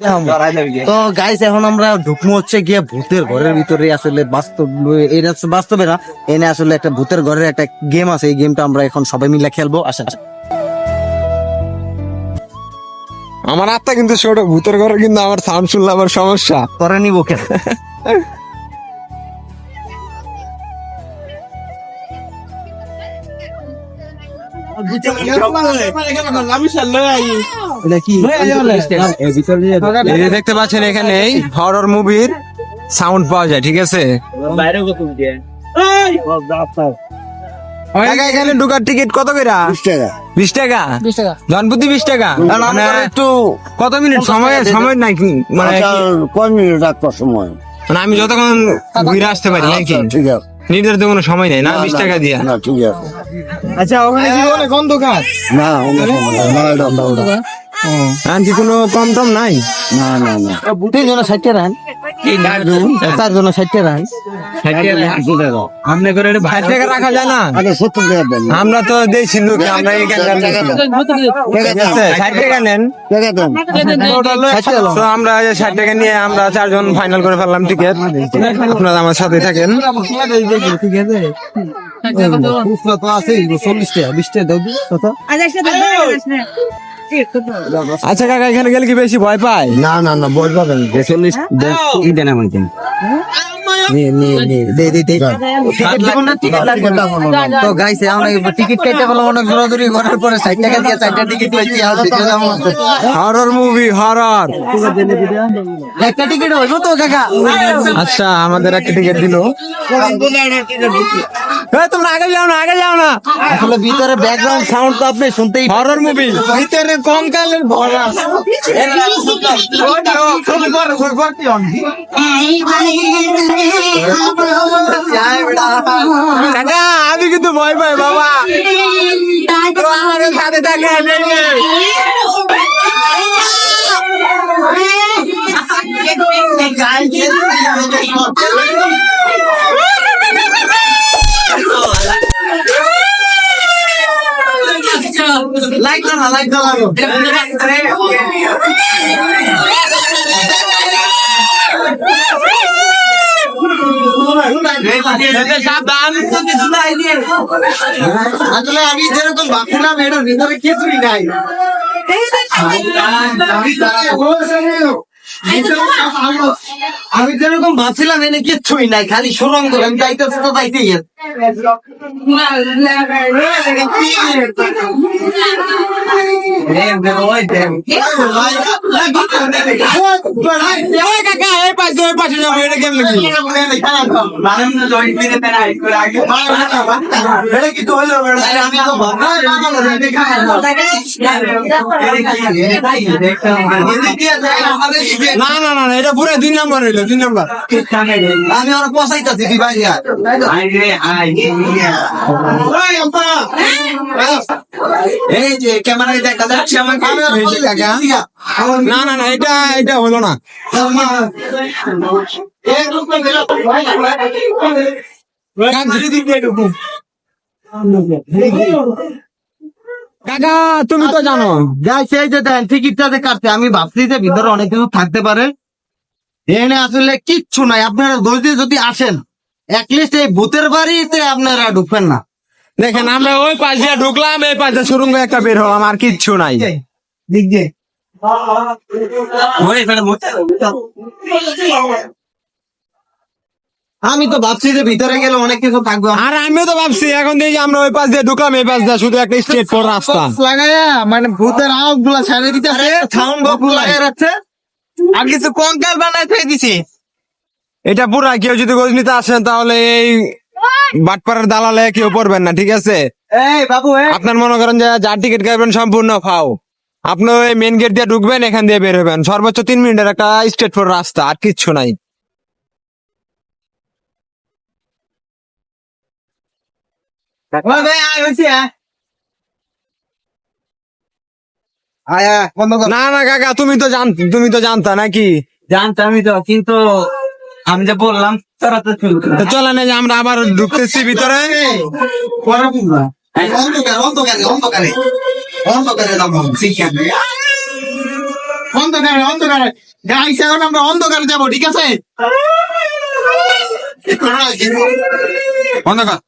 তো গাইস এখন আমরা ঢুকমো হচ্ছে গিয়ে ভূতের ঘরের ভিতরে। আসলে বাস্তব এটা বাস্তবে না এনে আসলে একটা ভূতের ঘরের একটা গেম আছে। এই গেমটা আমরা এখন সবাই মিলে খেলব। আসেন আমার আত্মা কিন্তু ছোট ভূতের ঘরে কিন্তু আমার সাউন্ড শুনলে আমার সমস্যা। করে নিব কেন দেখতে পাচ্ছেন এখানে হরর মুভির সাউন্ড পাওয়া যায় ঠিক আছে? এখানে ঢুকার টিকিট কত করে বিশ টাকা। জনপ্রতি বিশ টাকা। মানে একটু কত মিনিট? সময় সময় নাই মানে কয় মিনিট রাখবার সময়? মানে আমি যতক্ষণ ঘুরে আসতে পারি নাকি? আচ্ছা, ঠিক আছে। নির্ধারিত কোনো সময় নেই না বিশ টাকা দিয়া? না ঠিক আছে। আচ্ছা ওখানে কি অনেক অন্ধকার না না। কি কোনো কম টম নাই? না না না। বুটে রান। ষাট টাকা আমরা তো দিয়েছি লোকে আমরা ষাট টাকা আমরা ষাট নিয়ে আমরা চারজন ফাইনাল করে ফেললাম টিকিট আপনারা আমার সাথে থাকেন ঠিক আছে তো আছে চল্লিশ টাকা বিশ টাকা দাও আচ্ছা কাকা এখানে গেলে কি বেশি ভয় পায়? না না না বল পাবেন চল্লিশ কি দেন আমাকে। তো গাইছে আমরা টিকিট কেটে ফেলাম অনেক দৌড়াদৌড়ি করার পরে ষাট টাকা দিয়ে চারটা টিকিট। হরর মুভি হরর একটা টিকিট হইব তো কাকা? আচ্ছা আমাদের একটা টিকিট দিল। তোমরা আগে যাও না আগে যাও না। আসলে ভিতরে ব্যাকগ্রাউন্ড সাউন্ড তো আপনি শুনতেই হরর মুভি ভিতরে কঙ্কালের ভরা। আমি কিন্তু ভয় পাই বাবা। তো আমাদের সাথে থাকে লাইক না লাইক দাও আমি যেরকম ভাবছিলাম এটার ভিতরে কিছুই নাই আমি যেরকম ভাবছিলাম এনে কিচ্ছুই নাই খালি সুরঙ্গ আমি যাইতেছি তো যাইতেই কি না না না না, এটা পুরো দুই নম্বর হইল দুই নম্বর আমি আর পচাইতাছি তুই বাইরে আয়। না না না এটা এটা হলো না কাকা, তুমি তো জানো, যাই সেই যে দেন টিকিটটাতে কাটছে, আমি ভাবছি যে ভিতরে অনেক কিছু থাকতে পারে। এনে আসলে কিচ্ছু নাই, আপনারা দোষ দিয়ে যদি আসেন অ্যাটলিস্ট এই ভূতের বাড়িতে আপনারা ঢুকবেন না। দেখেন আমরা ওই পাশ দিয়ে ঢুকলাম এই পাশে সুরঙ্গ একটা বের হলাম আর কিচ্ছু নাই। আমি তো ভাবছি যে ভিতরে গেলে অনেক কিছু থাকবে। আর আমিও তো ভাবছি এখন দেখি আমরা ওই পাশ দিয়ে ঢুকলাম এই পাশ দিয়ে শুধু একটা স্ট্রেট ফর রাস্তা। লাগাইয়া মানে ভূতের আওয়াজগুলা ছেড়ে দিতেছে সাউন্ড বক্স লাগাই। রাখছে। আর কিছু কঙ্কাল বানাই দিছে। এটা পুরা কেউ যদি গজনিতে আসেন তাহলে এই বাটপাড়ার দালালে কেউ পড়বেন না ঠিক আছে? এই বাবু আপনার মনে করেন যে যার টিকিট কাটবেন সম্পূর্ণ ফাও আপনি ওই মেন গেট দিয়ে ঢুকবেন এখান দিয়ে বের হবেন। সর্বোচ্চ তিন মিনিটের একটা স্ট্রেট ফর রাস্তা আর কিচ্ছু নাই। না না কাকা তুমি তো জান তুমি তো জানতা নাকি? জানতামই তো কিন্তু আমি যে বললাম চলেন এই যে আমরা আবার ঢুকতেছি ভিতরে। অন্ধকারে অন্ধকারে অন্ধকারে। অন্ধকারে যাব ঠিক আছে অন্ধকারে অন্ধকারে। এখন আমরা অন্ধকারে যাব ঠিক আছে? অন্ধকার।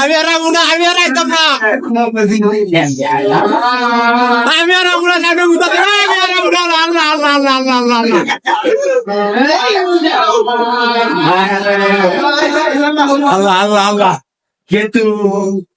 আমি আর আমু না আমি আর আইতাম না আমি আর আমু না সামনে গুতাতে আমি আর আমু না আল্লাহ আল্লাহ আল্লাহ আল্লাহ আল্লাহ আল্লাহ আল্লাহ আল্লাহ কিন্তু কুমা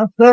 আছে